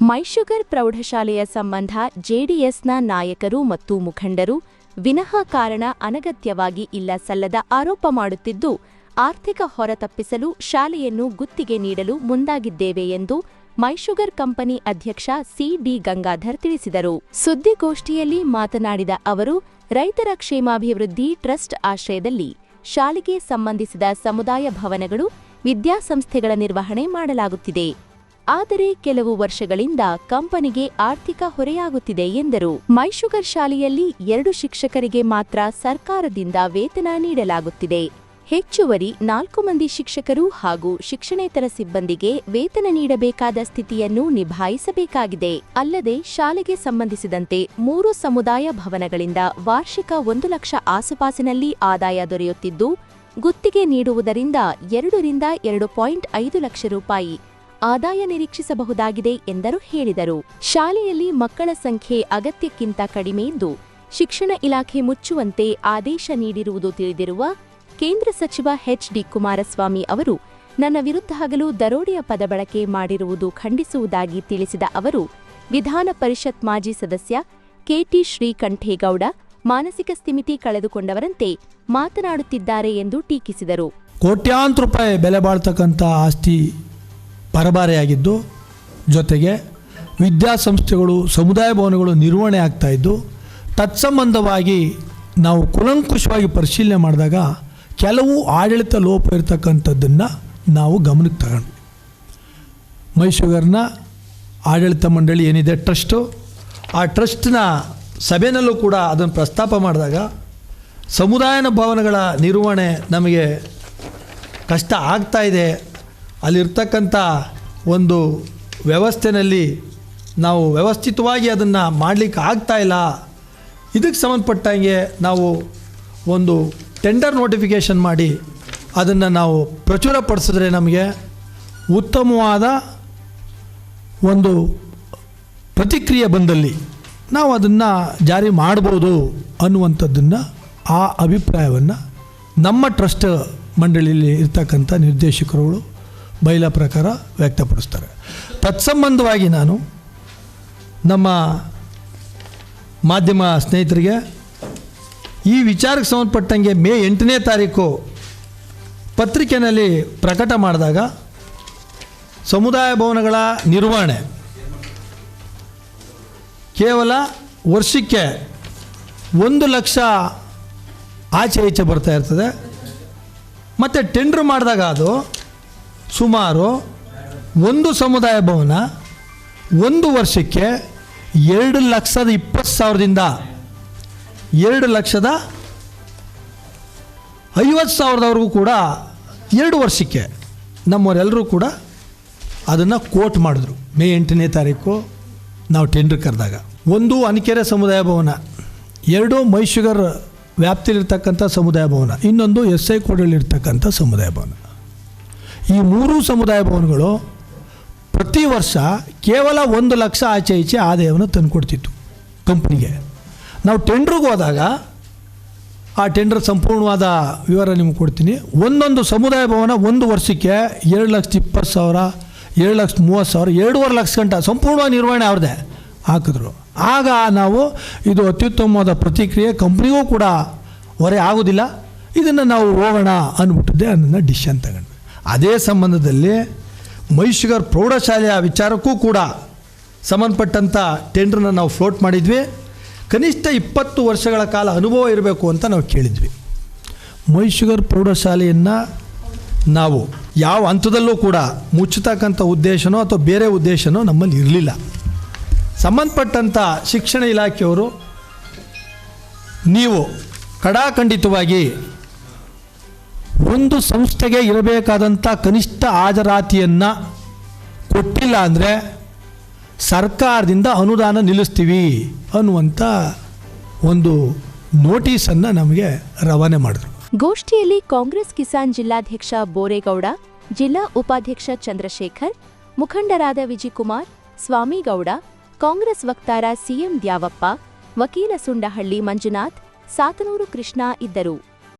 ಮೈಶುಗರ್ ಪ್ರೌಢಶಾಲೆಯ ಸಂಬಂಧ ಜೆಡಿಎಸ್ನ ನಾಯಕರು ಮತ್ತು ಮುಖಂಡರು ವಿನಃ ಕಾರಣ ಅನಗತ್ಯವಾಗಿ ಇಲ್ಲ ಸಲ್ಲದ ಆರೋಪ ಮಾಡುತ್ತಿದ್ದು, ಆರ್ಥಿಕ ಹೊರತಪ್ಪಿಸಲು ಶಾಲೆಯನ್ನು ಗುತ್ತಿಗೆ ನೀಡಲು ಮುಂದಾಗಿದ್ದೇವೆ ಎಂದು ಮೈಶುಗರ್ ಕಂಪನಿ ಅಧ್ಯಕ್ಷ ಸಿಡಿ ಗಂಗಾಧರ್ ತಿಳಿಸಿದರು. ಸುದ್ದಿಗೋಷ್ಠಿಯಲ್ಲಿ ಮಾತನಾಡಿದ ಅವರು, ರೈತರ ಕ್ಷೇಮಾಭಿವೃದ್ಧಿ ಟ್ರಸ್ಟ್ ಆಶ್ರಯದಲ್ಲಿ ಶಾಲೆಗೆ ಸಂಬಂಧಿಸಿದ ಸಮುದಾಯ ಭವನಗಳು ವಿದ್ಯಾಸಂಸ್ಥೆಗಳ ನಿರ್ವಹಣೆ ಮಾಡಲಾಗುತ್ತಿದೆ. ಆದರೆ ಕೆಲವು ವರ್ಷಗಳಿಂದ ಕಂಪನಿಗೆ ಆರ್ಥಿಕ ಹೊರೆಯಾಗುತ್ತಿದೆ ಎಂದರು. ಮೈಶುಗರ್ ಶಾಲೆಯಲ್ಲಿ ಎರಡು ಶಿಕ್ಷಕರಿಗೆ ಮಾತ್ರ ಸರ್ಕಾರದಿಂದ ವೇತನ ನೀಡಲಾಗುತ್ತಿದೆ. ಹೆಚ್ಚುವರಿ ನಾಲ್ಕು ಮಂದಿ ಶಿಕ್ಷಕರು ಹಾಗೂ ಶಿಕ್ಷಣೇತರ ಸಿಬ್ಬಂದಿಗೆ ವೇತನ ನೀಡಬೇಕಾದ ಸ್ಥಿತಿಯನ್ನು ನಿಭಾಯಿಸಬೇಕಾಗಿದೆ. ಅಲ್ಲದೆ ಶಾಲೆಗೆ ಸಂಬಂಧಿಸಿದಂತೆ ಮೂರು ಸಮುದಾಯ ಭವನಗಳಿಂದ ವಾರ್ಷಿಕ ಒಂದು ಲಕ್ಷ ಆಸುಪಾಸಿನಲ್ಲಿ ಆದಾಯ ದೊರೆಯುತ್ತಿದ್ದು, ಗುತ್ತಿಗೆ ನೀಡುವುದರಿಂದ ಎರಡರಿಂದ ಎರಡು ಪಾಯಿಂಟ್ ಐದು ಲಕ್ಷ ರೂಪಾಯಿ. ಆದಾಯ ನಿರೀಕ್ಷಿಸಬಹುದಾಗಿದೆ ಎಂದರು ಹೇಳಿದರು. ಶಾಲೆಯಲ್ಲಿ ಮಕ್ಕಳ ಸಂಖ್ಯೆ ಅಗತ್ಯಕ್ಕಿಂತ ಕಡಿಮೆ ಎಂದು ಶಿಕ್ಷಣ ಇಲಾಖೆ ಮುಚ್ಚುವಂತೆ ಆದೇಶ ನೀಡಿರುವುದು ತಿಳಿದಿರುವ ಕೇಂದ್ರ ಸಚಿವ ಎಚ್ ಡಿ ಕುಮಾರಸ್ವಾಮಿ ಅವರು, ನನ್ನ ವಿರುದ್ಧ ಹಗಲು ದರೋಡೆಯ ಪದ ಬಳಕೆ ಮಾಡಿರುವುದು ಖಂಡಿಸುವುದಾಗಿ ತಿಳಿಸಿದ ಅವರು, ವಿಧಾನ ಪರಿಷತ್ ಮಾಜಿ ಸದಸ್ಯ ಕೆಟಿ ಶ್ರೀಕಂಠೇಗೌಡ ಮಾನಸಿಕ ಸ್ಥಿಮಿತಿ ಕಳೆದುಕೊಂಡವರಂತೆ ಮಾತನಾಡುತ್ತಿದ್ದಾರೆ ಎಂದು ಟೀಕಿಸಿದರು. ಕೋಟ್ಯಾಂತರ ರೂಪಾಯಿ ಬೆಲೆ ಬಾಳ್ತಕ್ಕಂಥ ಆಸ್ತಿ ಪರಬಾರೆಯಾಗಿದ್ದು, ಜೊತೆಗೆ ವಿದ್ಯಾಸಂಸ್ಥೆಗಳು, ಸಮುದಾಯ ಭವನಗಳು ನಿರ್ವಹಣೆ ಆಗ್ತಾಯಿದ್ದು ತತ್ಸಂಬಂಧವಾಗಿ ನಾವು ಕುಲಂಕುಷವಾಗಿ ಪರಿಶೀಲನೆ ಮಾಡಿದಾಗ ಕೆಲವು ಆಡಳಿತ ಲೋಪ ಇರತಕ್ಕಂಥದ್ದನ್ನು ನಾವು ಗಮನಕ್ಕೆ ತಗೊಂಡ್ವಿ ಮೈಸೂರಿನ ಆಡಳಿತ ಮಂಡಳಿ ಏನಿದೆ? ಟ್ರಸ್ಟು. ಆ ಟ್ರಸ್ಟ್ನ ಸಭೆಯಲ್ಲೂ ಕೂಡ ಅದನ್ನು ಪ್ರಸ್ತಾಪ ಮಾಡಿದಾಗ ಸಮುದಾಯನ ಭವನಗಳ ನಿರ್ವಹಣೆ ನಮಗೆ ಕಷ್ಟ ಆಗ್ತಾಯಿದೆ ಅಲ್ಲಿರ್ತಕ್ಕಂಥ ಒಂದು ವ್ಯವಸ್ಥೆಯಲ್ಲಿ ನಾವು ವ್ಯವಸ್ಥಿತವಾಗಿ ಅದನ್ನು ಮಾಡಲಿಕ್ಕೆ ಆಗ್ತಾಯಿಲ್ಲ ಇದಕ್ಕೆ ಸಂಬಂಧಪಟ್ಟಂಗೆ ನಾವು ಒಂದು ಟೆಂಡರ್ ನೋಟಿಫಿಕೇಷನ್ ಮಾಡಿ ಅದನ್ನು ನಾವು ಪ್ರಚುರಪಡಿಸಿದ್ರೆ ನಮಗೆ ಉತ್ತಮವಾದ ಒಂದು ಪ್ರತಿಕ್ರಿಯೆ ಬಂದಲ್ಲಿ ನಾವು ಅದನ್ನು ಜಾರಿ ಮಾಡ್ಬೋದು ಅನ್ನುವಂಥದ್ದನ್ನು ಆ ಅಭಿಪ್ರಾಯವನ್ನು ನಮ್ಮ ಟ್ರಸ್ಟ್ ಮಂಡಳಿಯಲ್ಲಿ ಇರ್ತಕ್ಕಂಥ ನಿರ್ದೇಶಕರುಗಳು ಬೈಲ ಪ್ರಕಾರ ವ್ಯಕ್ತಪಡಿಸ್ತಾರೆ. ತತ್ಸಂಬಂಧವಾಗಿ ನಾನು ನಮ್ಮ ಮಾಧ್ಯಮ ಸ್ನೇಹಿತರಿಗೆ ಈ ವಿಚಾರಕ್ಕೆ ಸಂಬಂಧಪಟ್ಟಂಗೆ ಮೇ ಎಂಟನೇ ತಾರೀಕು ಪತ್ರಿಕೆಯಲ್ಲಿ ಪ್ರಕಟ ಮಾಡಿದಾಗ ಸಮುದಾಯ ಭವನಗಳ ನಿರ್ವಹಣೆ ಕೇವಲ ವರ್ಷಕ್ಕೆ ಒಂದು ಲಕ್ಷ ಆಚೆ ಈಚೆ ಬರ್ತಾ ಇರ್ತದೆ. ಮತ್ತು ಟೆಂಡ್ರ್ ಮಾಡಿದಾಗ ಅದು ಸುಮಾರು ಒಂದು ಸಮುದಾಯ ಭವನ ಒಂದು ವರ್ಷಕ್ಕೆ ಎರಡು ಲಕ್ಷದ ಇಪ್ಪತ್ತು ಸಾವಿರದಿಂದ ಎರಡು ಲಕ್ಷದ ಐವತ್ತು ಸಾವಿರದವರೆಗೂ ಕೂಡ ಎರಡು ವರ್ಷಕ್ಕೆ ನಮ್ಮವರೆಲ್ಲರೂ ಕೂಡ ಅದನ್ನು ಕೋಟ್ ಮಾಡಿದ್ರು. ಮೇ ಎಂಟನೇ ತಾರೀಕು ನಾವು ಟೆಂಡರ್ ಕರೆದಾಗ. ಒಂದು ಅನಿಕೆರೆ ಸಮುದಾಯ ಭವನ, ಎರಡು ಮೈಶುಗರ್ ವ್ಯಾಪ್ತಿಯಲ್ಲಿರ್ತಕ್ಕಂಥ ಸಮುದಾಯ ಭವನ, ಇನ್ನೊಂದು ಎಸ್ ಐ ಕೋಡಲ್ಲಿರ್ತಕ್ಕಂಥ ಸಮುದಾಯ ಭವನ. ಈ ಮೂರೂ ಸಮುದಾಯ ಭವನಗಳು ಪ್ರತಿ ವರ್ಷ ಕೇವಲ ಒಂದು ಲಕ್ಷ ಆಚೆ ಈಚೆ ಆದಾಯವನ್ನು ತಂದುಕೊಡ್ತಿತ್ತು ಕಂಪ್ನಿಗೆ. ನಾವು ಟೆಂಡ್ರಿಗೆ ಹೋದಾಗ ಆ ಟೆಂಡರ್ ಸಂಪೂರ್ಣವಾದ ವಿವರ ನಿಮ್ಗೆ ಕೊಡ್ತೀನಿ. ಒಂದೊಂದು ಸಮುದಾಯ ಭವನ ಒಂದು ವರ್ಷಕ್ಕೆ ಎರಡು ಲಕ್ಷದ ಇಪ್ಪತ್ತು ಸಾವಿರ ಏಳು ಲಕ್ಷದ ಮೂವತ್ತು ಸಾವಿರ, ಎರಡೂವರೆ ಲಕ್ಷ ಗಂಟ ಸಂಪೂರ್ಣವಾಗಿ ನಿರ್ವಹಣೆ ಅವ್ರದ್ದೇ ಹಾಕಿದ್ರು. ಆಗ ನಾವು ಇದು ಅತ್ಯುತ್ತಮವಾದ ಪ್ರತಿಕ್ರಿಯೆ ಕಂಪ್ನಿಗೂ ಕೂಡ ಹೊರೆ ಆಗೋದಿಲ್ಲ. ಇದನ್ನು ನಾವು ಹೋಗೋಣ ಅಂದ್ಬಿಟ್ಟಿದ್ದೆ ಅದನ್ನು ಡಿಶನ್ ತಗೊಂಡ್ವಿ ಅದೇ ಸಂಬಂಧದಲ್ಲಿ ಮೈಶುಗರ್ ಪ್ರೌಢಶಾಲೆಯ ವಿಚಾರಕ್ಕೂ ಕೂಡ ಸಂಬಂಧಪಟ್ಟಂಥ ಟೆಂಡ್ರನ್ನ ನಾವು ಫ್ಲೋಟ್ ಮಾಡಿದ್ವಿ. ಕನಿಷ್ಠ ಇಪ್ಪತ್ತು ವರ್ಷಗಳ ಕಾಲ ಅನುಭವ ಇರಬೇಕು ಅಂತ ನಾವು ಕೇಳಿದ್ವಿ. ಮೈಶುಗರ್ ಪ್ರೌಢಶಾಲೆಯನ್ನು ನಾವು ಯಾವ ಹಂತದಲ್ಲೂ ಕೂಡ ಮುಚ್ಚತಕ್ಕಂಥ ಉದ್ದೇಶನೋ ಅಥವಾ ಬೇರೆ ಉದ್ದೇಶನೋ ನಮ್ಮಲ್ಲಿ ಇರಲಿಲ್ಲ. ಸಂಬಂಧಪಟ್ಟಂಥ ಶಿಕ್ಷಣ ಇಲಾಖೆಯವರು ನೀವು ಕಡಾಖಂಡಿತವಾಗಿ ಒಂದು ಸಂಸ್ಥೆಗೆ ಇರಬೇಕಾದಂಥ ಕನಿಷ್ಠ ಹಾಜರಾತಿಯನ್ನು ಕೊಟ್ಟಿಲ್ಲ ಅಂದರೆ ಸರ್ಕಾರದಿಂದ ಅನುದಾನ ನಿಲ್ಲಿಸ್ತೀವಿ ಅನ್ನುವಂಥ ಒಂದು ನೋಟಿಸನ್ನು ನಮಗೆ ರವಾನೆ ಮಾಡಿದ್ರು. ಗೋಷ್ಠಿಯಲ್ಲಿ ಕಾಂಗ್ರೆಸ್ ಕಿಸಾನ್ ಜಿಲ್ಲಾಧ್ಯಕ್ಷ ಬೋರೇಗೌಡ, ಜಿಲ್ಲಾ ಉಪಾಧ್ಯಕ್ಷ ಚಂದ್ರಶೇಖರ್, ಮುಖಂಡರಾದ ವಿಜಿಕುಮಾರ್, ಸ್ವಾಮಿಗೌಡ, ಕಾಂಗ್ರೆಸ್ ವಕ್ತಾರ ಸಿಎಂ ದ್ಯಾವಪ್ಪ, ವಕೀಲ ಸುಂಡಹಳ್ಳಿ ಮಂಜುನಾಥ್, ಸಾತನೂರು ಕೃಷ್ಣ ಇದ್ದರು.